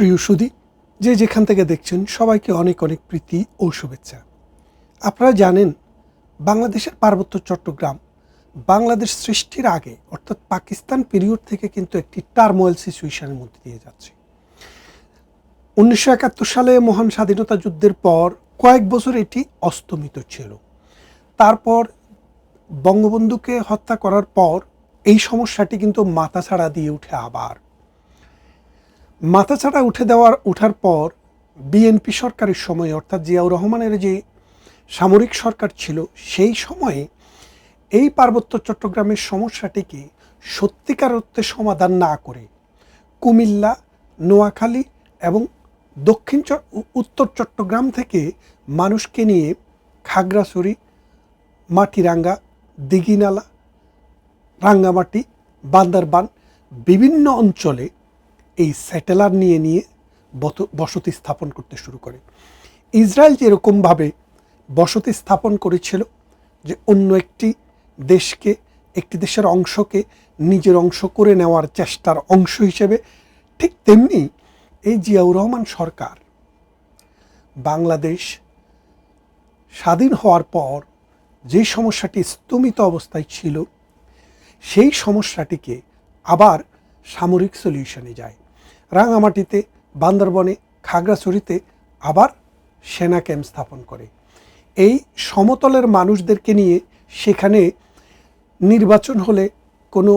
প্রিয় সুদী যে যেখান থেকে দেখছেন সবাইকে অনেক অনেক প্রীতি ও শুভেচ্ছা। আপনারা জানেন, বাংলাদেশের পার্বত্য চট্টগ্রাম বাংলাদেশ সৃষ্টির আগে, অর্থাৎ পাকিস্তান পিরিয়ড থেকে কিন্তু একটি টার্মোয়েল সিচুয়েশনের মধ্যে দিয়ে যাচ্ছে। উনিশশো একাত্তর সালে মহান স্বাধীনতা যুদ্ধের পর কয়েক বছর এটি অস্তমিত ছিল। তারপর বঙ্গবন্ধুকে হত্যা করার পর এই সমস্যাটি কিন্তু মাথাছাড়া দিয়ে উঠে আবার। মাথাছাড়া উঠে দেওয়ার ওঠার পর বিএনপি সরকারের সময়, অর্থাৎ জিয়াউর রহমানের যে সামরিক সরকার ছিল, সেই সময়ে এই পার্বত্য চট্টগ্রামের সমস্যাটিকে সত্যিকার অর্থে সমাধান না করে কুমিল্লা, নোয়াখালী এবং দক্ষিণ উত্তর চট্টগ্রাম থেকে মানুষকে নিয়ে খাগড়াছড়ি, মাটিরাঙ্গা, দিঘিনালা, রাঙ্গামাটি, বান্দারবান বিভিন্ন অঞ্চলে এই স্যাটেলার নিয়ে নিয়ে বসতি স্থাপন করতে শুরু করে। ইসরায়েল যেরকমভাবে বসতি স্থাপন করেছিল যে অন্য একটি দেশকে, একটি দেশের অংশকে নিজের অংশ করে নেওয়ার চেষ্টার অংশ হিসেবে ঠিক তেমনি এই জিয়াউর রহমান সরকার বাংলাদেশ স্বাধীন হওয়ার পর যে সমস্যাটি স্তমিত অবস্থায় ছিল, সেই সমস্যাটিকে আবার সামরিক সলিউশনে যায়। রাঙামাটিতে, বান্দরবনে, খাগড়াছড়িতে আবার সেনা ক্যাম্প স্থাপন করে। এই সমতলের মানুষদেরকে নিয়ে সেখানে নির্বাচন হলে, কোনো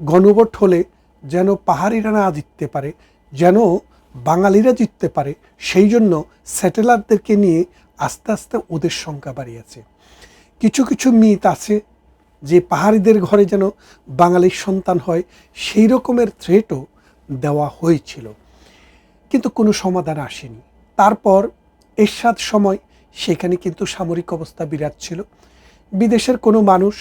গণভোট হলে যেন পাহাড়িরা না জিততে পারে, যেন বাঙালিরা জিততে পারে, সেই জন্য স্যাটেলারদেরকে নিয়ে আস্তে আস্তে ওদের সংখ্যা বাড়িয়েছে। কিছু কিছু মিথ আছে যে পাহাড়িদের ঘরে যেন বাঙালির সন্তান হয়, সেই রকমের থ্রেটও দেওয়া হয়েছিল। কিন্তু কোনো সমাধান আসেনি। তারপর এরশাদ সময় সেখানে কিন্তু সামরিক অবস্থা বিরাট ছিল। বিদেশের কোনো মানুষ,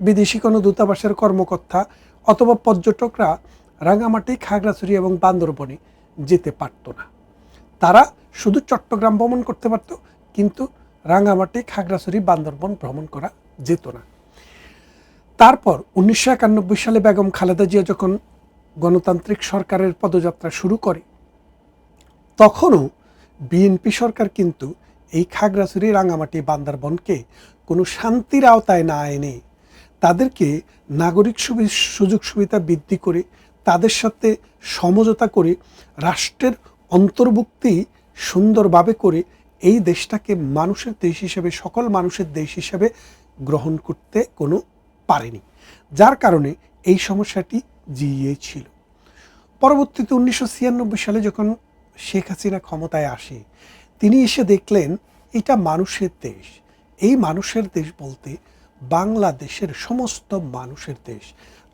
বিদেশি কোনো দূতাবাসের কর্মকর্তা অথবা পর্যটকরা রাঙামাটি, খাগড়াছড়ি এবং বান্দরবনে যেতে পারতো না। তারা শুধু চট্টগ্রাম ভ্রমণ করতে পারত, কিন্তু রাঙামাটি, খাগড়াছড়ি, বান্দরবন ভ্রমণ করা যেত না। তারপর উনিশশো একানব্বই সালে বেগম খালেদা জিয়া যখন গণতান্ত্রিক সরকারের পদযাত্রা শুরু করে। তখনও বিএনপি সরকার কিন্তু এই খাগড়াছড়ি রাঙামাটি বান্দরবনকে কোনো শান্তির আওতায় না এনে তাদেরকে নাগরিক সুবি- সুযোগ সুবিধা বৃদ্ধি করে তাদের সাথে সমঝোতা করে রাষ্ট্রের অন্তর্ভুক্তি সুন্দরভাবে করে এই দেশটাকে মানুষের দেশ হিসেবে, সকল মানুষের দেশ হিসেবে গ্রহণ করতে কোনো পারেনি। যার কারণে এই সমস্যাটি জিইয়েছিল পরবর্তীতে উনিশশো ছিয়ানব্বই সালে যখন শেখ হাসিনা ক্ষমতায় আসে, তিনি এসে দেখলেন এটা মানুষের দেশ। এই মানুষের দেশ বলতে বাংলাদেশের সমস্ত মানুষের দেশ।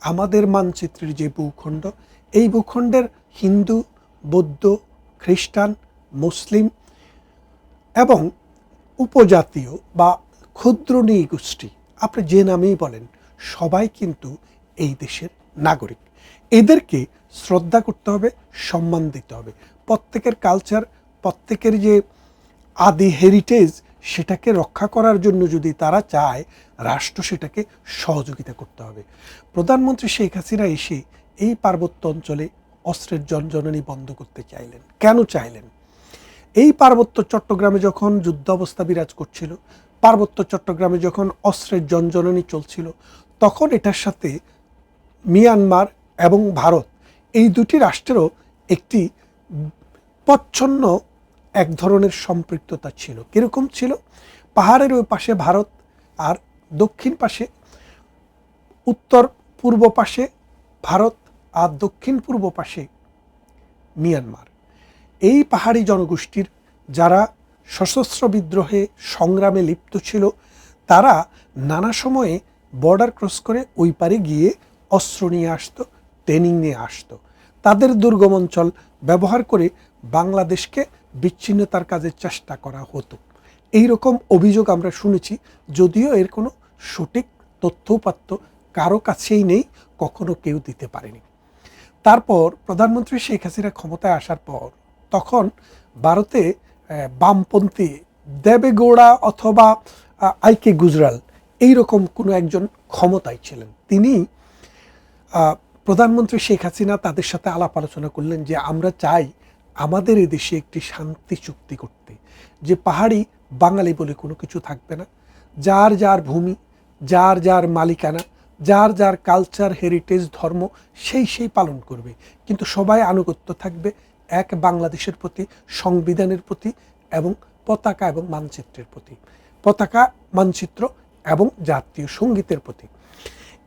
আমাদের মানচিত্রের যে ভূখণ্ড, এই ভূখণ্ডের হিন্দু, বৌদ্ধ, খ্রিস্টান, মুসলিম এবং উপজাতীয় বা ক্ষুদ্র নৃগোষ্ঠী, আপনি যে নামেই বলেন, সবাই কিন্তু এই দেশের নাগরিক। এদেরকে শ্রদ্ধা করতে হবে, সম্মান দিতে হবে। প্রত্যেকের কালচার প্রত্যেকের যে আদি হেরিটেজ সেটাকে রক্ষা করার জন্য যদি তারা চায়, রাষ্ট্র সেটাকে সহযোগিতা করতে হবে। প্রধানমন্ত্রী শেখ হাসিনা এসে এই পার্বত্য অঞ্চলে অস্ত্রের জনজননী বন্ধ করতে চাইলেন। কেন চাইলেন? এই পার্বত্য চট্টগ্রামে যখন যুদ্ধ অবস্থা বিরাজ করছিল, পার্বত্য চট্টগ্রামে যখন অস্ত্রের জনজননী চলছিল, তখন এটার সাথে মিয়ানমার এবং ভারত, এই দুটি রাষ্ট্রেরও একটি প্রচ্ছন্ন এক ধরনের সম্পৃক্ততা ছিল। কীরকম ছিল? পাহাড়ের ওই পাশে ভারত আর দক্ষিণ পাশে, উত্তর পূর্ব পাশে ভারত আর দক্ষিণ পূর্ব পাশে মিয়ানমার। এই পাহাড়ি জনগোষ্ঠীর যারা সশস্ত্র বিদ্রোহে সংগ্রামে লিপ্ত ছিল, তারা নানা সময়ে বর্ডার ক্রস করে ওই পারে গিয়ে অস্ত্র নিয়ে আসতো ট্রেনিং নিয়ে আসতো। তাদের দুর্গম অঞ্চল ব্যবহার করে বাংলাদেশকে বিচ্ছিন্নতার কাজের চেষ্টা করা হতো। এই রকম অভিযোগ আমরা শুনেছি, যদিও এর কোনো সঠিক তথ্যপাত্য কারও কাছেই নেই, কখনো কেউ দিতে পারেনি। তারপর প্রধানমন্ত্রী শেখ হাসিনা ক্ষমতায় আসার পর তখন ভারতে বামপন্থী দেবেগৌড়া অথবা আইকে গুজরাল এইরকম কোনো একজন ক্ষমতায় ছিলেন। তিনি প্রধানমন্ত্রী শেখ হাসিনা তাদের সাথে আলাপ আলোচনা করলেন যে আমরা চাই আমাদের এদেশে একটি শান্তি চুক্তি করতে, যে পাহাড়ি বাঙালি বলে কোনো কিছু থাকবে না। যার যার ভূমি, যার যার মালিকানা, যার যার কালচার হেরিটেজ ধর্ম, সেই সেই পালন করবে। কিন্তু সবাই আনুগত্য থাকবে এক বাংলাদেশের প্রতি, সংবিধানের প্রতি এবং পতাকা এবং মানচিত্রের প্রতি। পতাকা, মানচিত্র এবং জাতীয় সঙ্গীতের প্রতি।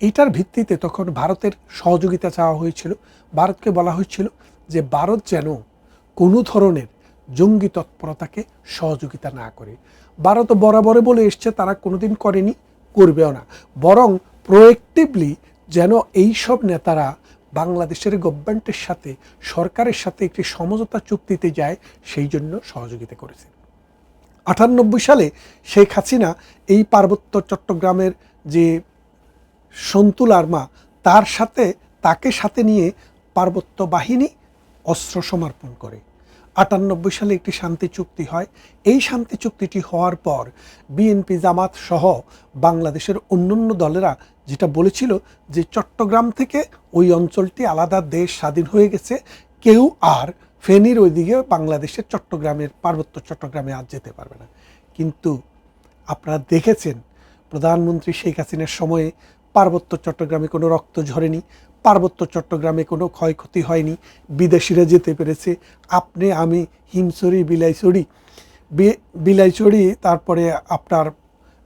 এটার ভিত্তিতে তখন ভারতের সহযোগিতা চাওয়া হয়েছিল। ভারতকে বলা হয়েছিল যে ভারত যেন কোনো ধরনের জঙ্গি তৎপরতাকে সহযোগিতা না করে। ভারত বরাবরে বলে এসছে, তারা কোনোদিন করেনি, করবেও না। বরং প্রোয়েক্টিভলি যেন এই সব নেতারা বাংলাদেশের গভর্নমেন্টের সাথে, সরকারের সাথে একটি সমঝোতা চুক্তিতে যায়, সেই জন্য সহযোগিতা করেছে। আটানব্বই সালে শেখ হাসিনা এই পার্বত্য চট্টগ্রামের যে সন্তুল লার্মা তার সাথে, তাকে সাথে নিয়ে পার্বত্য বাহিনী অস্ত্র সমর্পণ করে। আটানব্বই সালে একটি শান্তি চুক্তি হয়। এই শান্তি চুক্তিটি হওয়ার পর বিএনপি জামাত সহ বাংলাদেশের অন্যান্য দলেরা যেটা বলেছিল যে চট্টগ্রাম থেকে ওই অঞ্চলটি আলাদা দেশ স্বাধীন হয়ে গেছে, কেউ আর ফেনীর ওইদিকে বাংলাদেশের চট্টগ্রামের, পার্বত্য চট্টগ্রামে আর যেতে পারবে না। কিন্তু আপনারা দেখেছেন, প্রধানমন্ত্রী শেখ হাসিনার সময়ে পার্বত্য চট্টগ্রামে কোনো রক্ত ঝরেনি, পার্বত্য চট্টগ্রামে কোনো ক্ষয়ক্ষতি হয়নি। বিদেশিরা যেতে পেরেছে, আপনি আমি হিমছড়ি, বিলাইছড়ি। বিলাইছড়ি, তারপরে আপনার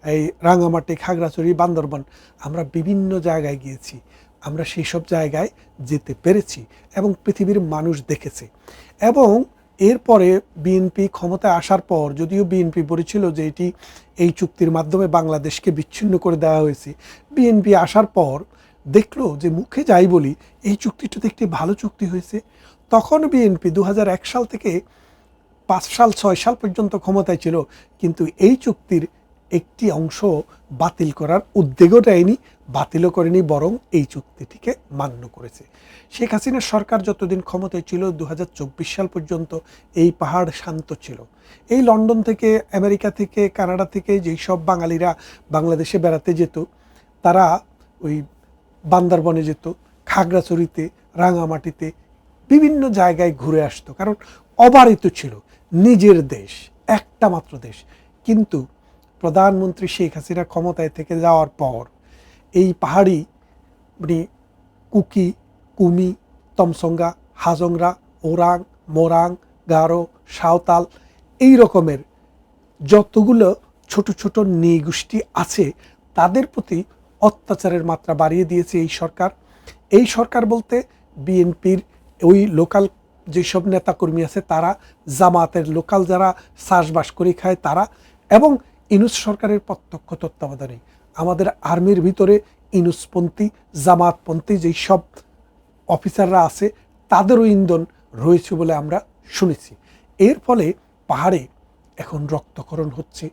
এই রাঙামাটি, খাগড়াছড়ি, বান্দরবন। আমরা বিভিন্ন জায়গায় গিয়েছি, আমরা সেই সব জায়গায় যেতে পেরেছি এবং পৃথিবীর মানুষ দেখেছে। এবং এরপরে বিএনপি ক্ষমতায় আসার পর, যদিও বিএনপি বলেছিল যে এটি এই চুক্তির মাধ্যমে বাংলাদেশকে বিচ্ছিন্ন করে দেওয়া হয়েছে, বিএনপি আসার পর দেখল যে মুখে যাই বলি, এই চুক্তিটা তো একটি ভালো চুক্তি হয়েছে। তখন বিএনপি দু হাজার এক সাল থেকে পাঁচ সাল, ছয় সাল পর্যন্ত ক্ষমতায় ছিল, কিন্তু এই চুক্তির একটি অংশ বাতিল করার উদ্যোগও নেয়নি বাতিলও করেনি, বরং এই চুক্তিটিকে মান্য করেছে। শেখ হাসিনার সরকার যতদিন ক্ষমতায় ছিল দু হাজার চব্বিশ সাল পর্যন্ত এই পাহাড় শান্ত ছিল। এই লন্ডন থেকে, আমেরিকা থেকে, কানাডা থেকে যেই সব বাঙালিরা বাংলাদেশে বেড়াতে যেত, তারা ওই বান্দরবনে যেত, খাগড়াছড়িতে, রাঙামাটিতে, বিভিন্ন জায়গায় ঘুরে আসতো। কারণ অবারিত ছিল, নিজের দেশ, একটা মাত্র দেশ। কিন্তু প্রধানমন্ত্রী শেখ হাসিনা ক্ষমতায় থেকে যাওয়ার পর এই পাহাড়ি মানে কুকি, কুমি তমসঙ্গা হাজংরা, ওরাং, মোরাং, গারো, সাঁওতাল, এই রকমের যতগুলো ছোট ছোট নৃগোষ্ঠী আছে, তাদের প্রতি অত্যাচারের মাত্রা বাড়িয়ে দিয়েছে এই সরকার। এই সরকার বলতে বিএনপির ওই লোকাল যেসব নেতাকর্মী আছে, তারা জামাতের লোকাল যারা চাষবাস করে খায়, তারা এবং ইনুস সরকারের প্রত্যক্ষ তত্ত্বাবধানে। আমাদের আর্মির ভিতরে ইনুসপন্থী, জামাতপন্থী যেই সব অফিসাররা আছে, তাদেরও ইন্ধন রয়েছে বলে আমরা শুনেছি। এর ফলে পাহাড়ে এখন রক্তকরণ হচ্ছে,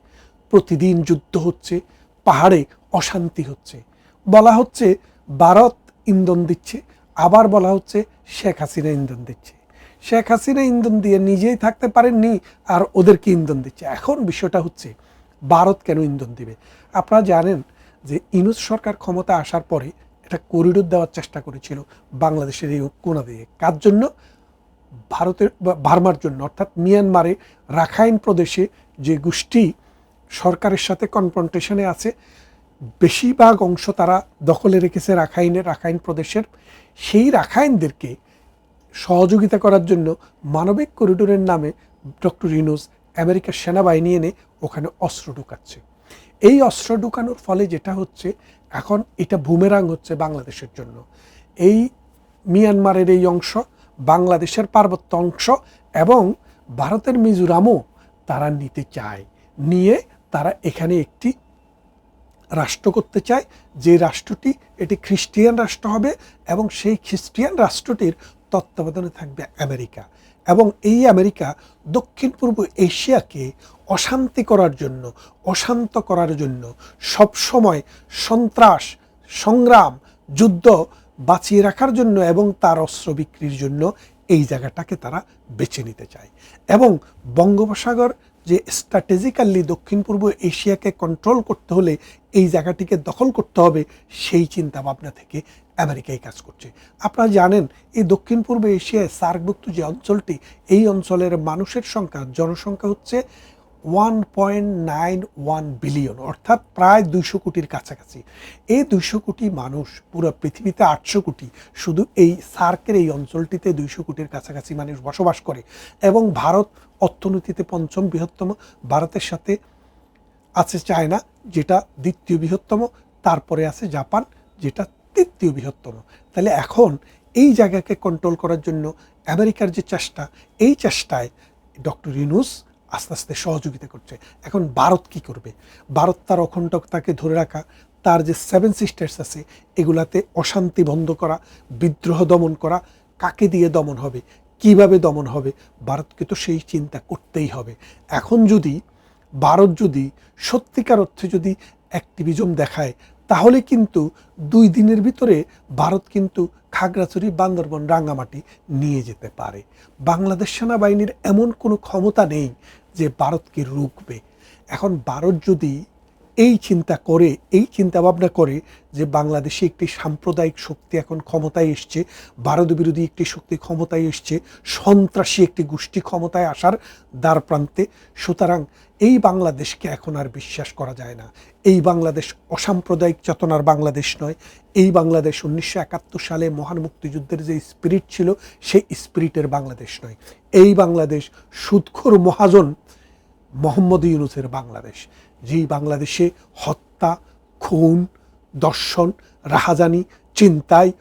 প্রতিদিন যুদ্ধ হচ্ছে, পাহাড়ে অশান্তি হচ্ছে। বলা হচ্ছে ভারত ইন্ধন দিচ্ছে, আবার বলা হচ্ছে শেখ হাসিনা ইন্ধন দিচ্ছে। শেখ হাসিনা ইন্ধন দিয়ে নিজেই থাকতে পারেননি আর ওদেরকে ইন্ধন দিচ্ছে। এখন বিষয়টা হচ্ছে, ভারত কেন ইন্ধন দিবে? আপনারা জানেন যে ইনুস সরকার ক্ষমতা আসার পরে এটা করিডোর দেওয়ার চেষ্টা করেছিল বাংলাদেশের এই কোনা দিয়ে। কার জন্য? ভারতের বা বার্মার জন্য। অর্থাৎ মিয়ানমারে রাখাইন প্রদেশে যে গোষ্ঠী সরকারের সাথে কনফ্রন্টেশনে আছে, বেশিরভাগ অংশ তারা দখলে রেখেছে রাখাইনের রাখাইন প্রদেশের। সেই রাখাইনদেরকে সহযোগিতা করার জন্য মানবিক করিডোরের নামে ডক্টর ইউনুস আমেরিকার সেনাবাহিনী এনে ওখানে অস্ত্র ঢুকাচ্ছে। এই অস্ত্র ঢুকানোর ফলে যেটা হচ্ছে, এখন এটা বুমেরাং হচ্ছে বাংলাদেশের জন্য। এই মিয়ানমারের এই অংশ, বাংলাদেশের পার্বত্য অংশ এবং ভারতের মিজোরামও তারা নিতে চায়। নিয়ে তারা এখানে একটি রাষ্ট্র করতে চায়, যে রাষ্ট্রটি এটি খ্রিস্টিয়ান রাষ্ট্র হবে এবং সেই খ্রিস্টিয়ান রাষ্ট্রটির তত্ত্বাবধানে থাকবে আমেরিকা। এবং এই আমেরিকা দক্ষিণ পূর্ব এশিয়াকে অশান্তি করার জন্য, অশান্ত করার জন্য সবসময় সন্ত্রাস, সংগ্রাম, যুদ্ধ বাঁচিয়ে রাখার জন্য এবং তার অস্ত্র বিক্রির জন্য এই জায়গাটাকে তারা বেছে নিতে চায়। এবং বঙ্গোপসাগর যে স্ট্র্যাটেজিক্যালি দক্ষিণ পূর্ব এশিয়াকে কন্ট্রোল করতে হলে এই জায়গাটিকে দখল করতে হবে সেই চিন্তা ভাবনা থেকে আমেরিকায় কাজ করছে। আপনারা জানেন, এই দক্ষিণ পূর্ব এশিয়ায় সার্কভুক্ত যে অঞ্চলটি, এই অঞ্চলের মানুষের সংখ্যা, জনসংখ্যা হচ্ছে one point nine one billion অর্থাৎ প্রায় দুইশো কোটির কাছাকাছি। এই দুইশো কোটি মানুষ পুরো পৃথিবীতে আটশো কোটি, শুধু এই সার্কের এই অঞ্চলটিতে দুইশো কোটির কাছাকাছি মানুষ বসবাস করে এবং ভারত অর্থনীতিতে পঞ্চম বৃহত্তম, ভারতের সাথে আছে চায়না যেটা দ্বিতীয় বৃহত্তম, তারপরে আছে জাপান, যেটা তৃতীয় বৃহত্তম। তাহলে এখন এই জায়গাকে কন্ট্রোল করার জন্য আমেরিকার যে চেষ্টা, এই চেষ্টায় ডক্টর ইনুস আস্তে আস্তে সহযোগিতা করছে। এখন ভারত কি করবে? ভারত তার অখণ্ডতাকে ধরে রাখা, তার যে সেভেন সিস্টার্স আছে, এগুলাতে অশান্তি বন্ধ করা, বিদ্রোহ দমন করা, কাকে দিয়ে দমন হবে? কীভাবে দমন হবে? ভারতকে তো সেই চিন্তা করতেই হবে। এখন যদি ভারত যদি, সত্যিকার অর্থে যদি অ্যাক্টিভিজম দেখায়, তাহলে কিন্তু দুই দিনের ভিতরে ভারত কিন্তু খাগড়াছড়ি, বান্দরবন, রাঙ্গামাটি নিয়ে যেতে পারে। বাংলাদেশ সেনাবাহিনীর এমন কোনো ক্ষমতা নেই যে ভারতকে রুখবে। এখন ভারত যদি এই চিন্তা করে, এই চিন্তা ভাবনা করে যে বাংলাদেশে একটি সাম্প্রদায়িক শক্তি এখন ক্ষমতায় এসছে ভারত বিরোধী একটি শক্তি ক্ষমতায় এসছে, সন্ত্রাসী একটি গোষ্ঠী ক্ষমতায় আসার দ্বার প্রান্তে। সুতরাং এই বাংলাদেশকে এখন আর বিশ্বাস করা যায় না। এই বাংলাদেশ অসাম্প্রদায়িক চেতনার বাংলাদেশ নয়। এই বাংলাদেশ উনিশশো একাত্তর সালে মহান মুক্তিযুদ্ধের যে স্পিরিট ছিল, সেই স্পিরিটের বাংলাদেশ নয়। এই বাংলাদেশ সুদখোর মহাজন মোহাম্মদ ইউনুসের বাংলাদেশ। যেই বাংলাদেশে হত্যা, খুন, দর্শন, রাহাজানি চিন্তায়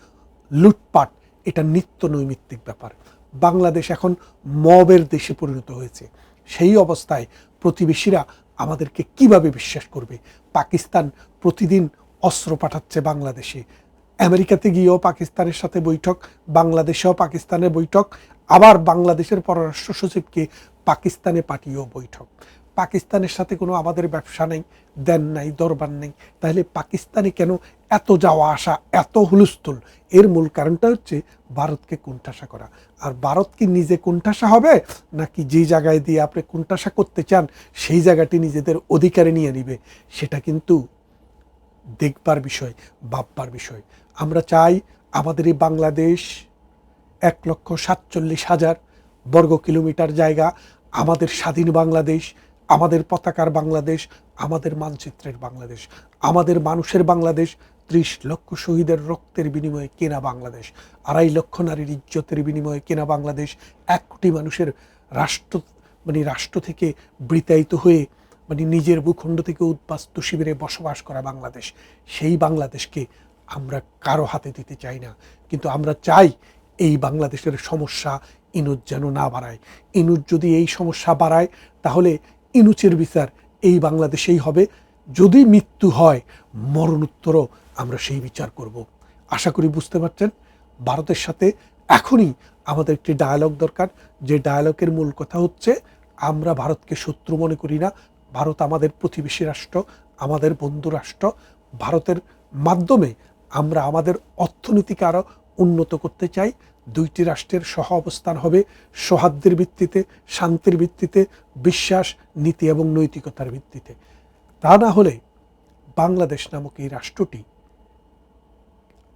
লুটপাট, এটা নিত্য নৈমিত্তিক ব্যাপার। বাংলাদেশ এখন মবের দেশে পরিণত হয়েছে। সেই অবস্থায় প্রতিবেশীরা আমাদেরকে কীভাবে বিশ্বাস করবে? পাকিস্তান প্রতিদিন অস্ত্র পাঠাচ্ছে বাংলাদেশে। আমেরিকাতে গিয়েও পাকিস্তানের সাথে বৈঠক, বাংলাদেশেও পাকিস্তানের বৈঠক, আবার বাংলাদেশের পররাষ্ট্র সচিবকে পাকিস্তানে পাঠিয়েও বৈঠক। পাকিস্তানের সাথে কোনো আমাদের ব্যবসা নেই, দেন নাই, দরবার নেই, তাহলে পাকিস্তানে কেন এত যাওয়া আসা, এত হুলস্থুল? এর মূল কারণটা হচ্ছে ভারতকে কুণ্ঠাসা করা। আর ভারত কি নিজে কুণ্ঠাসা হবে, নাকি যে জায়গায় দিয়ে আপনি কুণ্ঠাসা করতে চান, সেই জায়গাটি নিজেদের অধিকারে নিয়ে নিবে? সেটা কিন্তু দেখবার বিষয়, ভাববার বিষয়। আমরা চাই আমাদের এই বাংলাদেশ এক লক্ষ সাতচল্লিশ হাজার বর্গ কিলোমিটার জায়গা, আমাদের স্বাধীন বাংলাদেশ আমাদের পতাকার বাংলাদেশ, আমাদের মানচিত্রের বাংলাদেশ, আমাদের মানুষের বাংলাদেশ, ত্রিশ লক্ষ শহীদের রক্তের বিনিময়ে কেনা বাংলাদেশ, আড়াই লক্ষ নারীর ইজ্জতের বিনিময়ে কেনা বাংলাদেশ, এক কোটি মানুষের রাষ্ট্র মানে রাষ্ট্র থেকে বৃতায়িত হয়ে মানে নিজের ভূখণ্ড থেকে উদ্বাস্তু শিবিরে বসবাস করা বাংলাদেশ, সেই বাংলাদেশকে আমরা কারও হাতে দিতে চাই না। কিন্তু আমরা চাই এই বাংলাদেশের সমস্যা ইনুজ যেন না বাড়ায়। ইনুজ যদি এই সমস্যা বাড়ায়, তাহলে ইনুচের বিচার এই বাংলাদেশেই হবে। যদি মৃত্যু হয়, মরণোত্তরও আমরা সেই বিচার করব। আশা করি বুঝতে পারছেন, ভারতের সাথে এখনই আমাদের একটি ডায়ালগ দরকার। যে ডায়ালগের মূল কথা হচ্ছে, আমরা ভারতকে শত্রু মনে করি না। ভারত আমাদের প্রতিবেশী রাষ্ট্র, আমাদের বন্ধু রাষ্ট্র। ভারতের মাধ্যমে আমরা আমাদের অর্থনীতিকে আরও উন্নত করতে চাই। দুইটি রাষ্ট্রের সহ অবস্থান হবে। সৌহার্দ্যের ভিত্তিতে, শান্তির ভিত্তিতে, বিশ্বাস, নীতি এবং নৈতিকতার ভিত্তিতে। তা না হলে বাংলাদেশ নামক এই রাষ্ট্রটি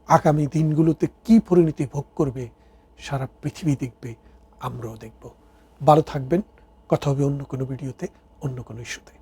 আগামী দিনগুলোতে কি পরিণতি ভোগ করবে সারা পৃথিবী দেখবে, আমরাও দেখব। ভালো থাকবেন, কথা হবে অন্য কোনো ভিডিওতে, অন্য কোনো ইস্যুতে।